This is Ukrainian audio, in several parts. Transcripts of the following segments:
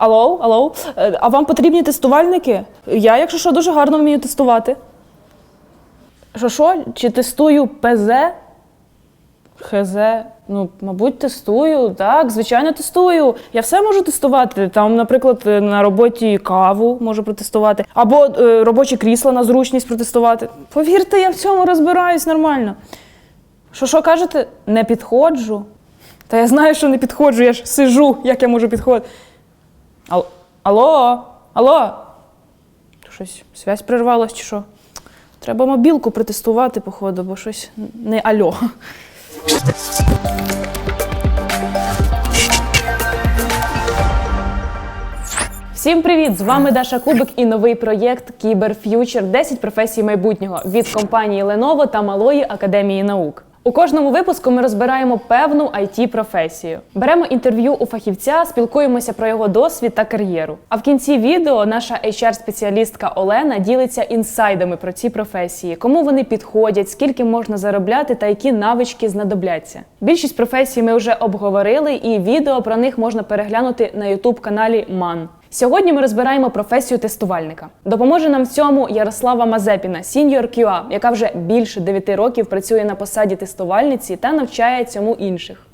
Алло, алло, Е, а вам потрібні тестувальники? Я, якщо що, дуже гарно вмію тестувати. Що що? Чи тестую ПЗ? ХЗ, ну, мабуть, тестую. Так, звичайно, тестую. Я все можу тестувати. Там, наприклад, е, на роботі каву можу протестувати, або е, робочі крісла на зручність протестувати. Повірте, я в цьому розбираюсь нормально. Що що кажете? Не підходжу. Та я знаю, що не підходжу, я ж сижу, як я можу підходити. Ал- Алло? Алло? Щось связь прервалась чи що? Треба мобілку протестувати, походу, бо щось не альо. Всім привіт! З вами Даша Кубик і новий проєкт Кіберф'ючер 10 професій майбутнього від компанії Lenovo та Малої академії наук. У кожному випуску ми розбираємо певну it професію. Беремо інтерв'ю у фахівця, спілкуємося про його досвід та кар'єру. А в кінці відео наша HR-спеціалістка Олена ділиться інсайдами про ці професії, кому вони підходять, скільки можна заробляти та які навички знадобляться. Більшість професій ми вже обговорили, і відео про них можна переглянути на youtube каналі МАН. Сьогодні ми розбираємо професію тестувальника. Допоможе нам в цьому Ярослава Мазепіна, Senior QA, яка вже більше 9 років працює на посаді тестувальниці та навчає цьому інших.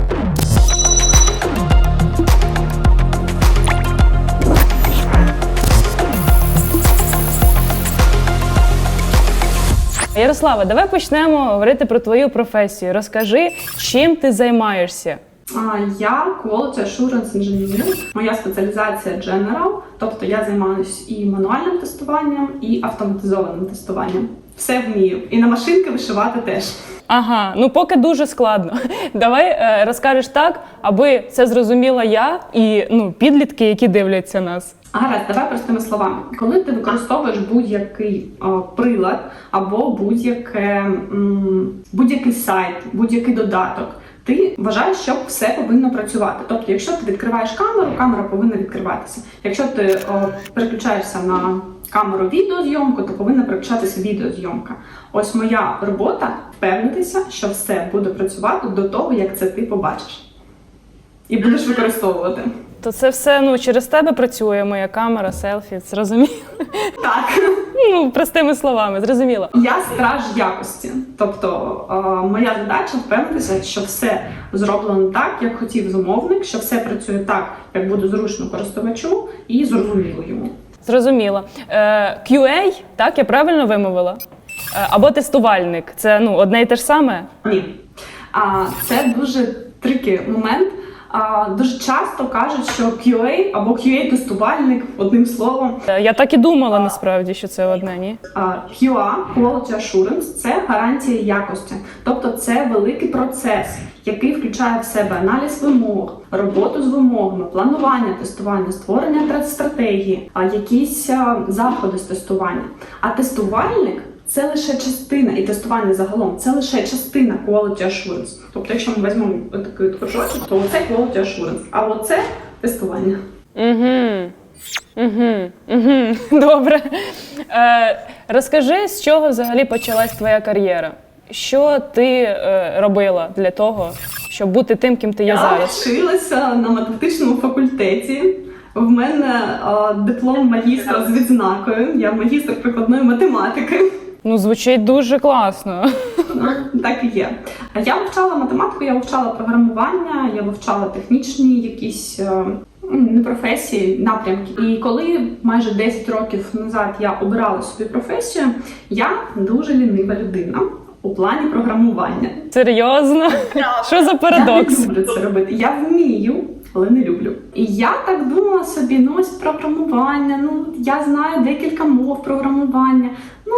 Ярослава, давай почнемо говорити про твою професію. Розкажи, чим ти займаєшся. Я Quality Assurance Engineer. Моя спеціалізація General, тобто я займаюся і мануальним тестуванням, і автоматизованим тестуванням. Все вмію. І на машинки вишивати теж. Ага, ну поки дуже складно. Давай е, розкажеш так, аби це зрозуміла я і ну, підлітки, які дивляться нас. Гаразд, давай простими словами. Коли ти використовуєш будь-який о, прилад або будь-яке, будь-який сайт, будь-який додаток, ти вважаєш, що все повинно працювати. Тобто, якщо ти відкриваєш камеру, камера повинна відкриватися. Якщо ти о, переключаєшся на камеру відеозйомку, то повинна переключатися відеозйомка. Ось моя робота впевнитися, що все буде працювати до того, як це ти побачиш. І будеш використовувати. То це все ну, через тебе працює моя камера, селфі, зрозуміло. Так. Ну, простими словами, зрозуміло. Я страж якості. Тобто е, моя задача впевнитися, що все зроблено так, як хотів замовник, що все працює так, як буде зручно користувачу і зрозуміло йому. Зрозуміло. Е, QA, так, я правильно вимовила? Е, або тестувальник. Це ну, одне і те ж саме. Ні. А це дуже трикий момент. А, дуже часто кажуть, що QA або QA-тестувальник, одним словом, Е, Я так і думала насправді, що це одне, ні? А, QA Quality Assurance – це гарантія якості, тобто це великий процес, який включає в себе аналіз вимог, роботу з вимогами, планування тестування, створення тра- стратегії, а якісь заходи з тестування. А тестувальник це лише частина, і тестування загалом це лише частина Quality Assurance. Тобто, якщо ми візьмемо такий кружочок, то це Quality Assurance, а оце тестування. Угу. Угу. Угу. Добре. Е, розкажи, з чого взагалі почалась твоя кар'єра? Що ти е, робила для того, щоб бути тим, ким ти є Я зараз? вчилася на математичному факультеті. В мене а, диплом магістра з відзнакою. Я магістр прикладної математики. Ну, звучить дуже класно. Ну, так і є. Я вивчала математику, я вивчала програмування, я вивчала технічні якісь. е, Не професії, напрямки. І коли майже 10 років назад я обирала собі професію, я дуже лінива людина у плані програмування. Серйозно? Що за парадокс? Я не люблю це робити. Я вмію, але не люблю. І я так думала собі: ну ось програмування. Ну я знаю декілька мов програмування. Ну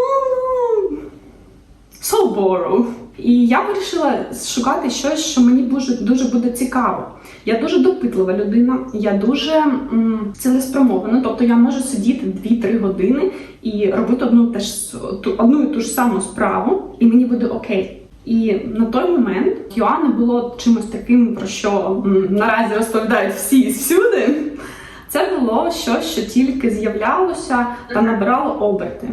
so borrow. І я вирішила шукати щось, що мені дуже дуже буде цікаво. Я дуже допитлива людина, я дуже м, цілеспрямована. Тобто я можу сидіти 2-3 години і робити одну теж ту одну і ту ж саму справу, і мені буде окей. І на той момент не було чимось таким, про що м, наразі розповідають всі і всюди. Це було щось, що тільки з'являлося та набирало оберти.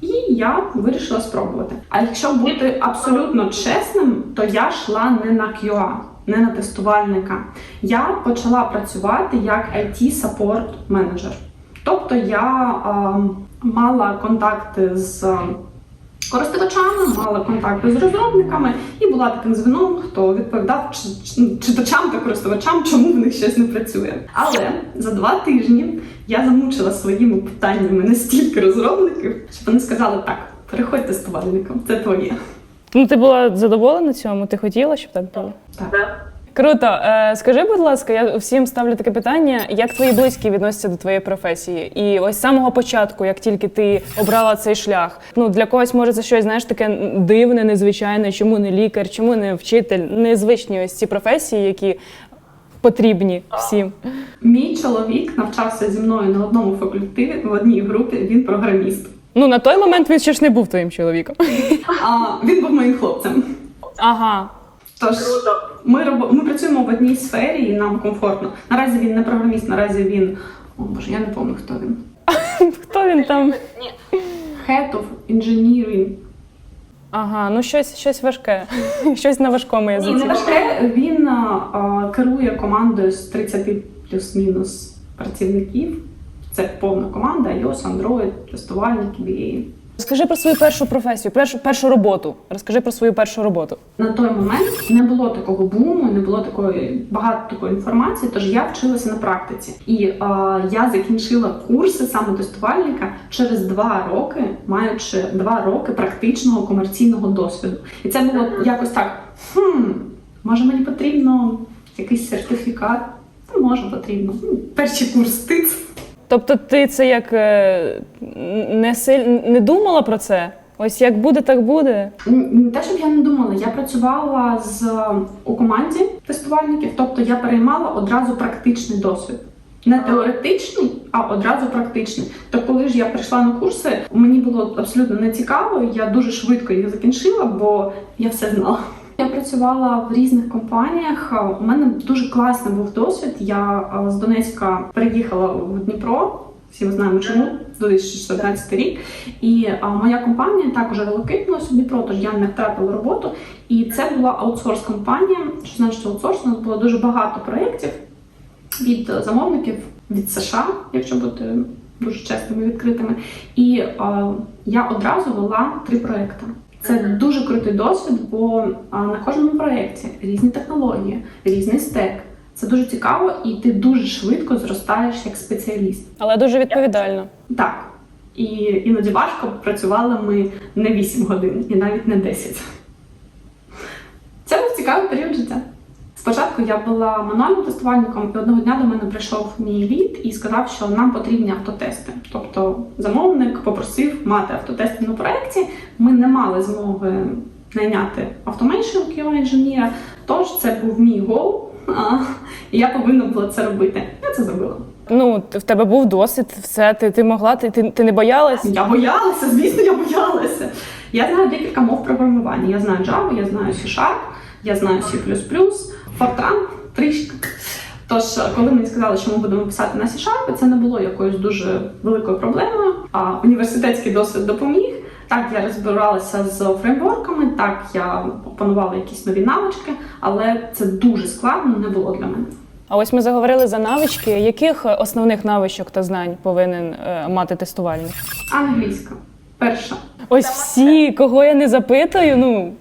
І я вирішила спробувати. А якщо бути абсолютно чесним, то я йшла не на QA. не на тестувальника. Я почала працювати як it support менеджер. Тобто я е, мала контакти з користувачами, мала контакти з розробниками і була таким звіном, хто відповідав чи- чи- читачам та користувачам, чому в них щось не працює. Але за два тижні я замучила своїми питаннями настільки розробників, що вони сказали: так, переходь тестувальником, це твоє. Ну, ти була задоволена цьому? Ти хотіла, щоб так було? Так. Круто. Е, скажи, будь ласка, я всім ставлю таке питання: як твої близькі відносяться до твоєї професії? І ось з самого початку, як тільки ти обрала цей шлях, ну для когось може це щось знаєш таке дивне, незвичайне, чому не лікар, чому не вчитель, незвичні ось ці професії, які потрібні всім. Мій чоловік навчався зі мною на одному факультетиві в одній групі. Він програміст. Ну на той момент він ще ж не був твоїм чоловіком. А він був моїм хлопцем. Ага. Тож ми робо... ми працюємо в одній сфері і нам комфортно. Наразі він не програміст, наразі він. О боже, я не пам'ятаю, хто він. Хто він там? Head of Engineering. Ага, ну щось, щось важке, щось на важкому Ні, язиці. не важке. Він а, а, керує командою з 30 плюс-мінус працівників. Це повна команда, iOS, Android, тестувальники, BA. Розкажи про свою першу професію, першу, першу роботу. Розкажи про свою першу роботу. На той момент не було такого буму, не було такої багато такої інформації. Тож я вчилася на практиці, і е, я закінчила курси саме тестувальника через два роки, маючи два роки практичного комерційного досвіду. І це було якось так: хм, може мені потрібно якийсь сертифікат? Може потрібно. Ну, Перший курс тиц. Тобто ти це як е, не силь... не думала про це? Ось як буде, так буде. Не те, щоб я не думала, я працювала з у команді тестувальників, тобто я переймала одразу практичний досвід. Не теоретичний, а одразу практичний. То коли ж я прийшла на курси, мені було абсолютно не цікаво. Я дуже швидко їх закінчила, бо я все знала. Я працювала в різних компаніях. У мене дуже класний був досвід. Я з Донецька переїхала в Дніпро. Всі ми знаємо чому 2014 рік. І а, моя компанія також релокитнулася в Дніпро, тож я не втратила роботу. І це була аутсорс компанія. Що значить аутсорс? У нас було дуже багато проєктів від е, замовників від США, якщо бути дуже чесними і відкритими. І а, я одразу вела три проекти. Це дуже крутий досвід, бо на кожному проєкті різні технології, різний стек. Це дуже цікаво, і ти дуже швидко зростаєш як спеціаліст. Але дуже відповідально. Так. І іноді важко працювали ми не 8 годин і навіть не 10. Це був цікавий період життя. Спочатку я була мануальним тестувальником, і одного дня до мене прийшов мій лід і сказав, що нам потрібні автотести. Тобто замовник попросив мати автотести на проєкті. Ми не мали змоги найняти автомейшн QA інженіра, тож це був мій гол, і я повинна була це робити. Я це зробила. Ну, в тебе був досвід, все, ти, ти могла, ти, ти, ти не боялась? Я боялася, звісно, я боялася. Я знаю декілька мов програмування. Я знаю Java, я знаю C-Sharp, я знаю C++, Fortran трішки. Тож, коли мені сказали, що ми будемо писати на C-Sharp, це не було якоюсь дуже великою проблемою. А університетський досвід допоміг. Так, я розбиралася з фреймворками, так я опанувала якісь нові навички, але це дуже складно не було для мене. А ось ми заговорили за навички. Яких основних навичок та знань повинен е, мати тестувальник? Англійська. Перша. Ось всі, кого я не запитую, ну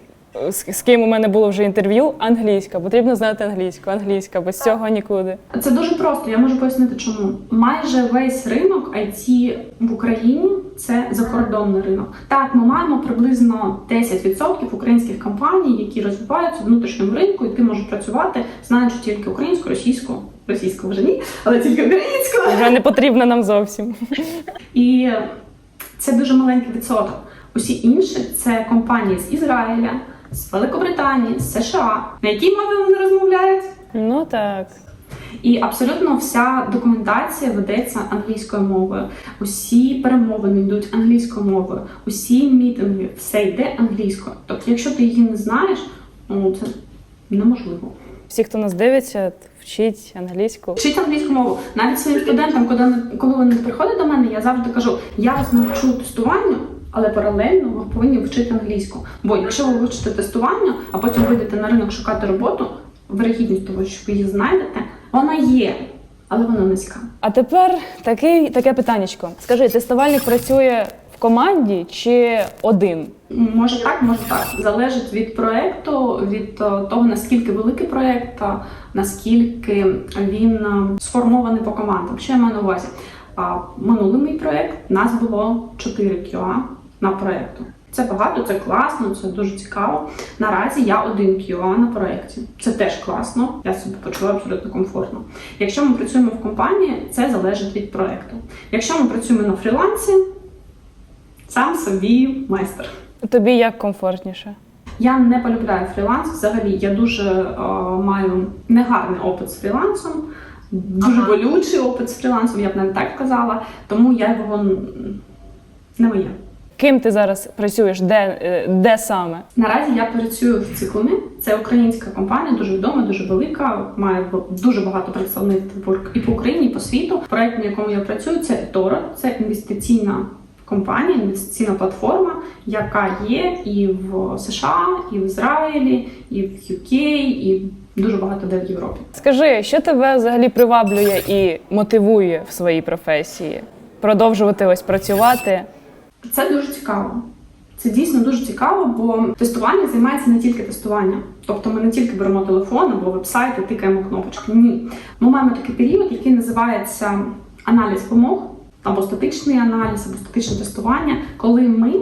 з, з ким у мене було вже інтерв'ю, англійська. Потрібно знати англійську, англійська, без цього нікуди. Це дуже просто. Я можу пояснити, чому майже весь ринок IT в Україні це закордонний ринок. Так, ми маємо приблизно 10% українських компаній, які розвиваються в внутрішньому ринку, і ти можеш працювати, знаючи тільки українську, російську, російську вже ні, але тільки українську. Вже не потрібна нам зовсім. І це дуже маленький відсоток. Усі інші це компанії з Ізраїля, з Великобританії, з США. На якій мові вони розмовляють? Ну так. І абсолютно вся документація ведеться англійською мовою. Усі перемовини йдуть англійською мовою, усі мітинги, все йде англійською. Тобто, якщо ти її не знаєш, ну це неможливо. Всі, хто нас дивиться, вчіть англійську. Вчіть англійську мову. Навіть своїм студентам, коли коли вони приходять до мене, я завжди кажу: я вас навчу тестуванню, але паралельно ви повинні вчити англійську. Бо якщо ви вивчите тестування, а потім вийдете на ринок шукати роботу, вирогідність того, що ви її знайдете, вона є, але вона низька. А тепер такий, таке питаннячко. Скажи, тестувальник працює в команді чи один? Може так, може так. Залежить від проекту, від е, того, наскільки великий проект, наскільки він е, сформований по командам. Що я маю на увазі? А, Минулий мій проект нас було 4 QA на проекту. Це багато, це класно, це дуже цікаво. Наразі я один QA на проєкті. Це теж класно. Я себе почуваю абсолютно комфортно. Якщо ми працюємо в компанії, це залежить від проекту. Якщо ми працюємо на фрілансі, сам собі майстер. Тобі як комфортніше? Я не полюбляю фріланс. Взагалі, я дуже е, маю негарний опит з фрілансом, дуже болючий опит з фрілансом, я б навіть так казала. Тому я його не моє. Ким ти зараз працюєш? Де, е, де саме? Наразі я працюю в циклумі. Це українська компанія, дуже відома, дуже велика. Має дуже багато представництв і по Україні, і по світу. Проект, на якому я працюю, це eToro. Це інвестиційна компанія, інвестиційна платформа, яка є і в США, і в Ізраїлі, і в UK, і дуже багато де в Європі. Скажи, що тебе взагалі приваблює і мотивує в своїй професії? Продовжувати ось працювати? Це дуже цікаво. Це дійсно дуже цікаво, бо тестування займається не тільки тестуванням. Тобто ми не тільки беремо телефон або веб-сайт і тикаємо кнопочки. Ні. Ми маємо такий період, який називається аналіз помог, або статичний аналіз, або статичне тестування, коли ми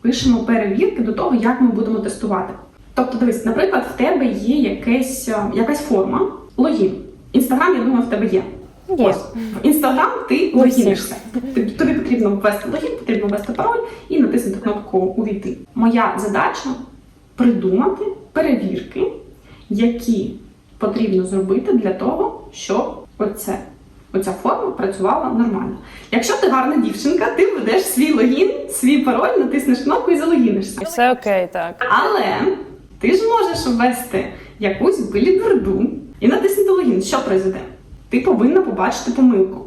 пишемо перевірки до того, як ми будемо тестувати. Тобто, дивись, наприклад, в тебе є якесь, е, якась форма, логін. Інстаграм, я думаю, в тебе є. Є. Ось в інстаграм ти логінишся. Тобі, потрібно ввести логін, потрібно ввести пароль і натиснути кнопку Увійти. Моя задача придумати перевірки, які потрібно зробити для того, щоб оце, оця форма працювала нормально. Якщо ти гарна дівчинка, ти введеш свій логін, свій пароль, натиснеш кнопку і залогінишся. І все окей, так. Але ти ж можеш ввести якусь биліберду і натиснути логін. Що произойде? Ти повинна побачити помилку.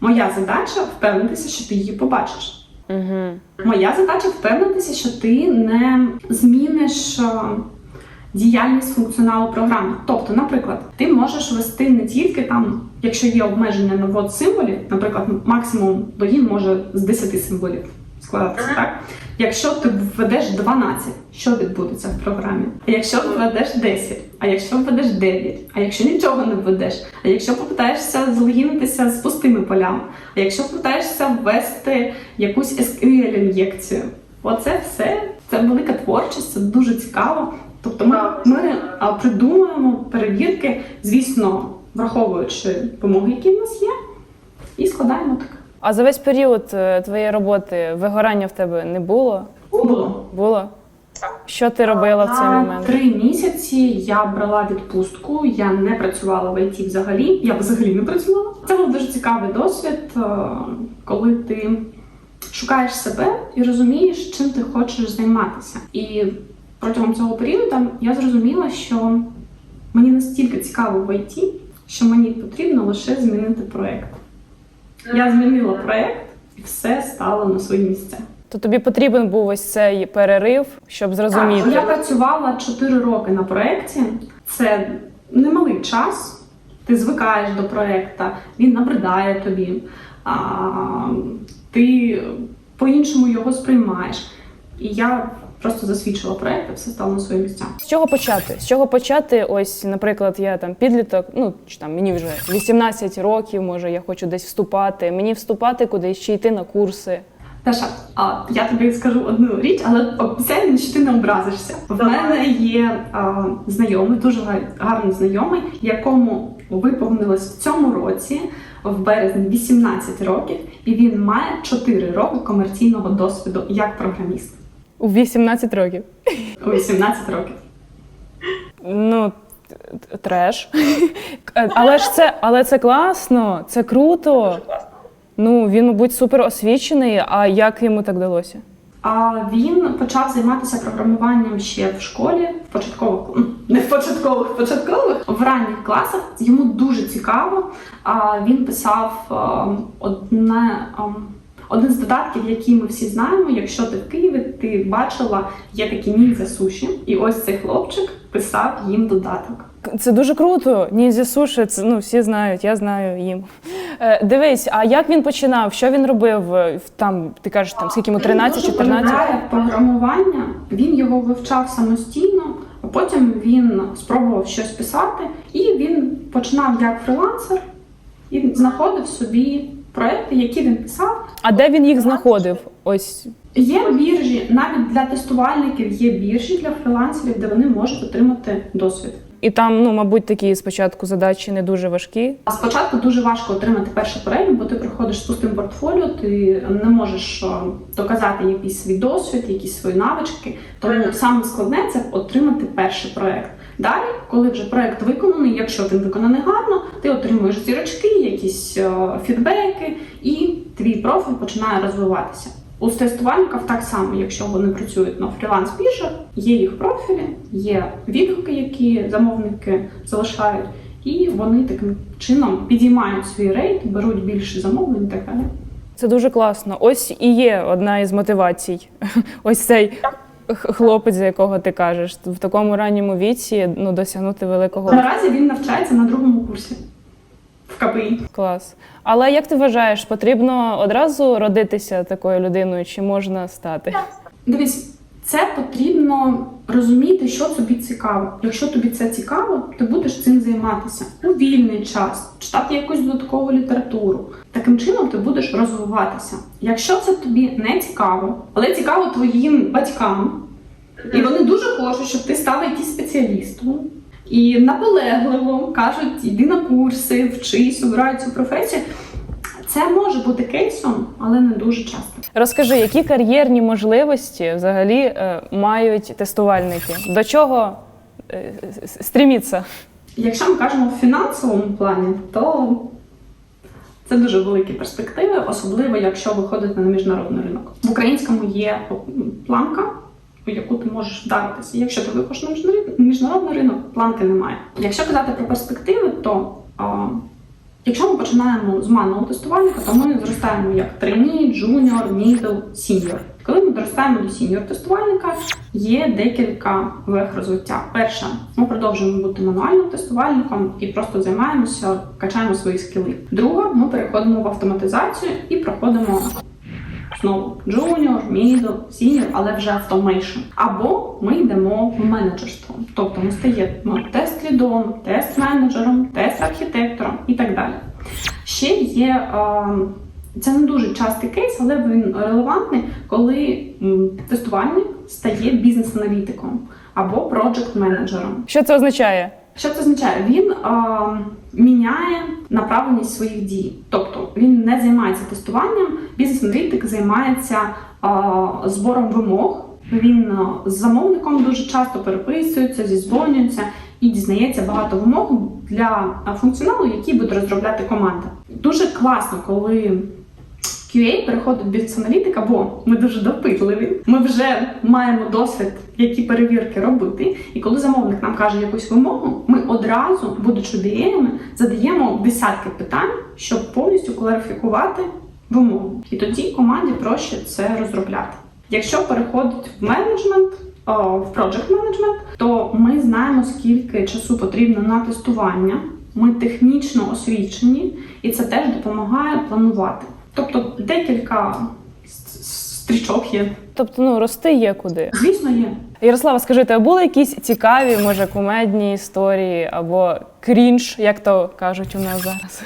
Моя задача впевнитися, що ти її побачиш. Угу. Моя задача впевнитися, що ти не зміниш е, діяльність функціоналу програми. Тобто, наприклад, ти можеш ввести не тільки там, якщо є обмеження на ввод символів, наприклад, максимум логін може з 10 символів складатися, так? Якщо ти введеш 12, що відбудеться в програмі? А якщо введеш 10, а якщо введеш 9, а якщо нічого не введеш, а якщо попитаєшся залогінитися з пустими полями, а якщо попитаєшся ввести якусь SQL-ін'єкцію, оце все це велика творчість, це дуже цікаво. Тобто ми, ми придумуємо перевірки, звісно, враховуючи вимоги, які в нас є, і складаємо так. А за весь період е, твоєї роботи вигорання в тебе не було? Було. Було? Що ти робила в цей момент? три місяці я брала відпустку, я не працювала в ІТ взагалі. Я взагалі не працювала. Це був дуже цікавий досвід, е, коли ти шукаєш себе і розумієш, чим ти хочеш займатися. І протягом цього періоду я зрозуміла, що мені настільки цікаво в ІТ, що мені потрібно лише змінити проект. Я змінила проект, і все стало на свої місця. То тобі потрібен був ось цей перерив, щоб зрозуміти. Так, я працювала 4 роки на проєкті. Це немалий час. Ти звикаєш до проєкту, він набридає тобі, а, ти по-іншому його сприймаєш. І я просто засвідчила проєкт, і все стало на свої місця. З чого почати? З чого почати? Ось, наприклад, я там підліток, ну чи там мені вже 18 років, може, я хочу десь вступати. Мені вступати кудись чи йти на курси. Таша, а я тобі скажу одну річ, але обіцяю, що ти не образишся. В мене є а, знайомий, дуже га- гарний знайомий, якому виповнилось в цьому році, в березні 18 років, і він має 4 роки комерційного досвіду як програміст У 18 років. у 18 років. Ну, треш. Але ж це, але це класно, це круто. Ну, він, мабуть, супер освічений, а як йому так вдалося? А він почав займатися програмуванням ще в школі, в початкових не в початкових, в початкових в ранніх класах. Йому дуже цікаво. А він писав ем, одне. Один з додатків, які ми всі знаємо, якщо ти в Києві, ти бачила, є такі ніндзя суші, і ось цей хлопчик писав їм додаток. Це дуже круто. Ніндзя суші, це ну всі знають, я знаю їм. Е, дивись, а як він починав? Що він робив? е, Там ти кажеш, там скільки йому 13, Він дуже 14? програмування. Він його вивчав самостійно, а потім він спробував щось писати, і він починав як фрилансер і знаходив собі проекти, які він писав. А де він їх знаходив? Ось Є біржі, навіть для тестувальників є біржі для фрилансерів, де вони можуть отримати досвід. і там, ну мабуть, такі спочатку задачі не дуже важкі. А спочатку дуже важко отримати перший проект, бо ти приходиш з пустим портфоліо, ти не можеш доказати якийсь свій досвід, якісь свої навички. Тому саме складне це отримати перший проект. Далі, коли вже проект виконаний, якщо він виконаний гарно, ти отримуєш зірочки, якісь о, фідбеки, і твій профіль починає розвиватися. У тестувальників так само, якщо вони працюють на фріланс біржах, є їх профілі, є відгуки, які замовники залишають, і вони таким чином підіймають свій рейт, беруть більше замовлень і так далі. Це дуже класно. Ось і є одна із мотивацій. Ось цей хлопець, за якого ти кажеш, в такому ранньому віці ну досягнути великого Наразі він навчається на другому курсі в КПІ. клас. Але як ти вважаєш, потрібно одразу родитися такою людиною, чи можна стати? Дивись, це потрібно розуміти, що тобі цікаво. Якщо тобі це цікаво, ти будеш цим займатися у вільний час, читати якусь додаткову літературу. Таким чином ти будеш розвиватися. Якщо це тобі не цікаво, але цікаво твоїм батькам, і вони дуже хочуть, щоб ти став якийсь спеціалістом. І наполегливо кажуть, іди на курси, вчись, обирай цю професію. Це може бути кейсом, але не дуже часто. Розкажи, які кар'єрні можливості взагалі е, мають тестувальники? До чого е, стріміться? Якщо ми кажемо в фінансовому плані, то це дуже великі перспективи, особливо якщо виходити на міжнародний ринок. В українському є планка, у яку ти можеш вдаритися. Якщо ти виходиш на міжнародний- ринок, планки немає. Якщо казати про перспективи, то якщо ми починаємо з манного тестувальника, то ми зростаємо як трейні, джуніор, мідл, сіньор. Коли ми доростаємо до сіньор тестувальника, є декілька вех розвиття. Перше, ми продовжуємо бути мануальним тестувальником і просто займаємося, качаємо свої скіли. Друге, ми переходимо в автоматизацію і проходимо знову джуніор, мідл, сіньор, але вже автомейшн. Або ми йдемо в менеджерство. Тобто ми стаємо тест-лідом, тест-менеджером, тест-архітектором і так далі. Ще є. Це не дуже частий кейс, але він релевантний, коли тестувальник стає бізнес-аналітиком або проджект-менеджером. Що це означає? Що це означає? Він а, міняє направленість своїх дій. Тобто він не займається тестуванням, бізнес-аналітик займається а, збором вимог. Він з замовником дуже часто переписується, зізвонюється і дізнається багато вимог для функціоналу, який буде розробляти команда. Дуже класно, коли QA переходить в бізнес-аналітика, бо ми дуже допитливі. Ми вже маємо досвід, які перевірки робити. І коли замовник нам каже якусь вимогу, ми одразу, будучи BA-ми, задаємо десятки питань, щоб повністю кларифікувати вимогу. І тоді команді проще це розробляти. Якщо переходить в менеджмент, в project менеджмент, то ми знаємо, скільки часу потрібно на тестування. Ми технічно освічені, і це теж допомагає планувати. Тобто декілька стрічок є. Тобто, ну рости є куди. Звісно, є. Ярослава, скажи, тебе були якісь цікаві, може, кумедні історії або крінж, як то кажуть у нас зараз?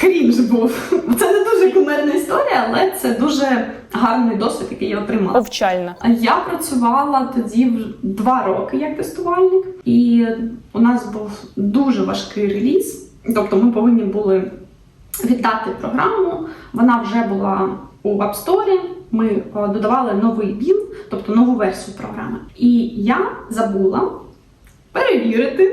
Крінж був. Це не дуже кумедна історія, але це дуже гарний досвід, який я отримала. Повчальна. Я працювала тоді два роки як тестувальник, і у нас був дуже важкий реліз. Тобто ми повинні були віддати програму. Вона вже була у App Store. Ми е, додавали новий біл, тобто нову версію програми. І я забула перевірити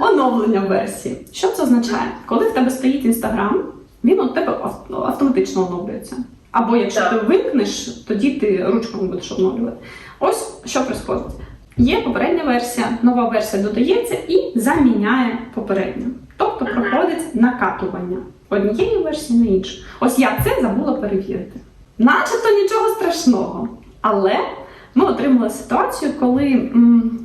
оновлення версії. Що це означає? Коли в тебе стоїть інстаграм, він у тебе автоматично оновлюється. Або якщо ти вимкнеш, тоді ти ручками будеш оновлювати. Ось що відбувається. Є попередня версія, нова версія додається і заміняє попередню. Тобто проходить накатування однієї версії на іншу. Ось я це забула перевірити. Начебто нічого страшного. Але ми отримали ситуацію, коли м,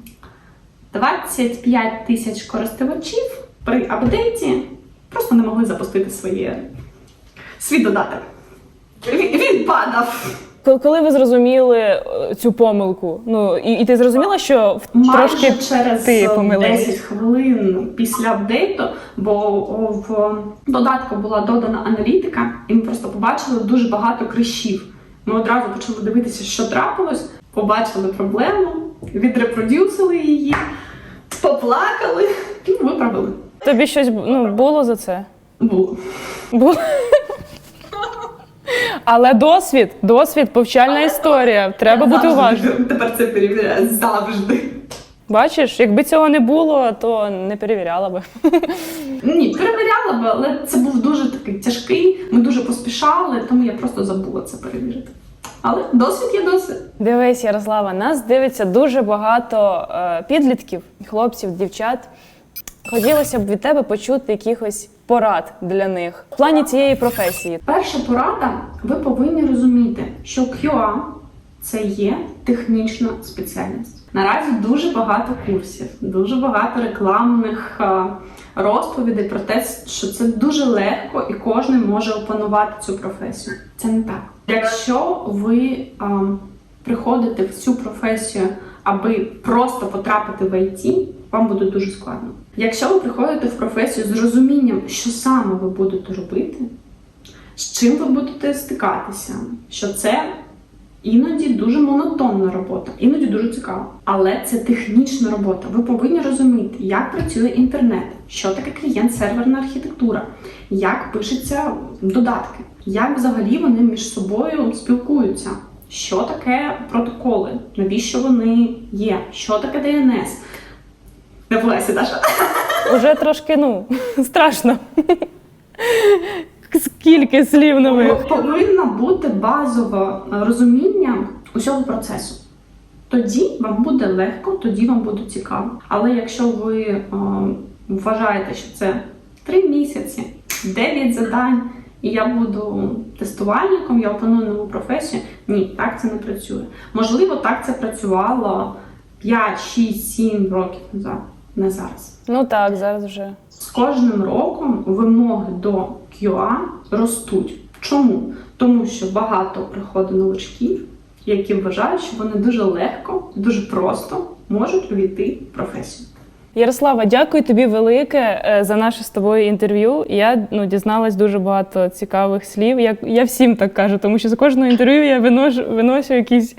25 тисяч користувачів при апдейті просто не могли запустити своє, свій додаток. Він, він падав. Коли ви зрозуміли е, цю помилку? Ну і, і ти зрозуміла, що Майже трошки через ти е, помилилась? 10 хвилин після апдейту, бо в додатку була додана аналітика, і ми просто побачили дуже багато кришів. Ми одразу почали дивитися, що трапилось, побачили проблему, відрепродюсили її, поплакали і виправили. тобі щось ну, було за це? Було. Було. Але досвід, досвід, повчальна історія. Треба бути уважним. Тепер це перевіряє завжди. Бачиш, якби цього не було, то не перевіряла би. Ні, перевіряла би, але це був дуже такий тяжкий. Ми дуже поспішали, тому я просто забула це перевірити. Але досвід є досвід. Дивись, Ярослава, нас дивиться дуже багато е, підлітків, хлопців, дівчат. Хотілося б від тебе почути якихось порад для них в плані цієї професії. Перша порада: ви повинні розуміти, що QA це є технічна спеціальність. Наразі дуже багато курсів, дуже багато рекламних е, розповідей про те, що це дуже легко і кожен може опанувати цю професію. Це не так. Якщо ви е, приходите в цю професію, аби просто потрапити в IT, вам буде дуже складно. Якщо ви приходите в професію з розумінням, що саме ви будете робити, з чим ви будете стикатися, що це іноді дуже монотонна робота, іноді дуже цікава. Але це технічна робота. Ви повинні розуміти, як працює інтернет, що таке клієнт-серверна архітектура, як пишуться додатки, як взагалі вони між собою спілкуються. Що таке протоколи? Навіщо вони є? Що таке DNS? Не Даша. Уже трошки ну страшно. Скільки слів нових. Повинно бути базове розуміння усього процесу. Тоді вам буде легко, тоді вам буде цікаво. Але якщо ви е, вважаєте, що це 3 місяці, 9 завдань, і я буду тестувальником, я опаную нову професію, ні, так це не працює. Можливо, так це працювало 5, 6, 7 років назад, не зараз. Ну так, зараз вже. З кожним роком вимоги до QA ростуть. Чому? Тому що багато приходить новачків, які вважають, що вони дуже легко, дуже просто можуть увійти в професію. Ярослава, дякую тобі велике е, за наше з тобою інтерв'ю. Я ну дізналась дуже багато цікавих слів. Я, я всім так кажу, тому що з кожного інтерв'ю я виношу, виношу якийсь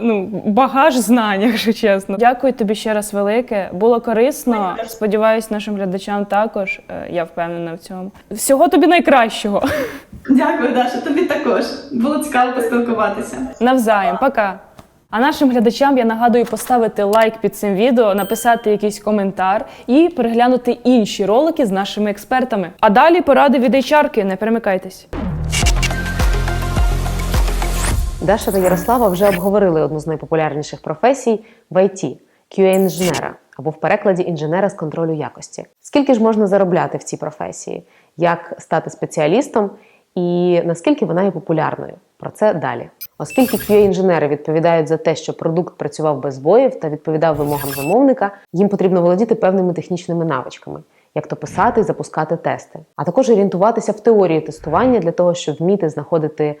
ну багаж знань, якщо чесно. Дякую тобі ще раз велике. Було корисно. Сподіваюсь, нашим глядачам також. Е, Я впевнена в цьому. Всього тобі найкращого. Дякую, Даша. Тобі також було цікаво поспілкуватися. Навзаєм, пока. А нашим глядачам я нагадую поставити лайк під цим відео, написати якийсь коментар і переглянути інші ролики з нашими експертами. А далі поради від HR-ки, не перемикайтесь. Даша та Ярослава вже обговорили одну з найпопулярніших професій в IT – QA-інженера або в перекладі інженера з контролю якості. Скільки ж можна заробляти в цій професії? Як стати спеціалістом? І наскільки вона є популярною? Про це далі. Оскільки QA-інженери відповідають за те, що продукт працював без збоїв та відповідав вимогам замовника, їм потрібно володіти певними технічними навичками, як то писати і запускати тести, а також орієнтуватися в теорії тестування для того, щоб вміти знаходити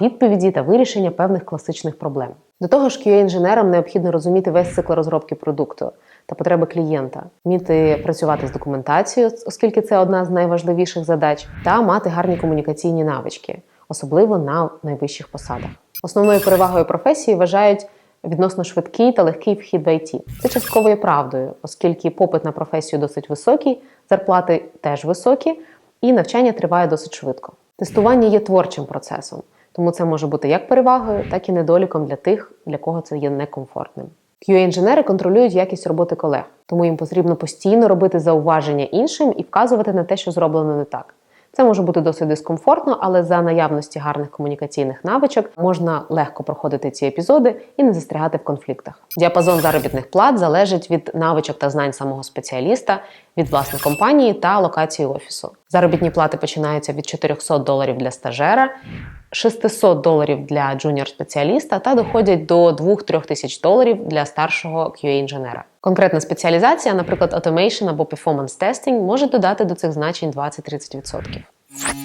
відповіді та вирішення певних класичних проблем. До того ж, QA-інженерам необхідно розуміти весь цикл розробки продукту та потреби клієнта, вміти працювати з документацією, оскільки це одна з найважливіших задач, та мати гарні комунікаційні навички, особливо на найвищих посадах. Основною перевагою професії вважають відносно швидкий та легкий вхід в IT. Це частково є правдою, оскільки попит на професію досить високий, зарплати теж високі, і навчання триває досить швидко. Тестування є творчим процесом, тому це може бути як перевагою, так і недоліком для тих, для кого це є некомфортним. QA-інженери контролюють якість роботи колег, тому їм потрібно постійно робити зауваження іншим і вказувати на те, що зроблено не так. Це може бути досить дискомфортно, але за наявності гарних комунікаційних навичок можна легко проходити ці епізоди і не застрягати в конфліктах. Діапазон заробітних плат залежить від навичок та знань самого спеціаліста, від власної компанії та локації офісу. Заробітні плати починаються від 400 доларів для стажера, 600 доларів для джуніор-спеціаліста та доходять до 2-3 тисяч доларів для старшого QA-інженера. Конкретна спеціалізація, наприклад, automation або performance testing, може додати до цих значень 20-30%.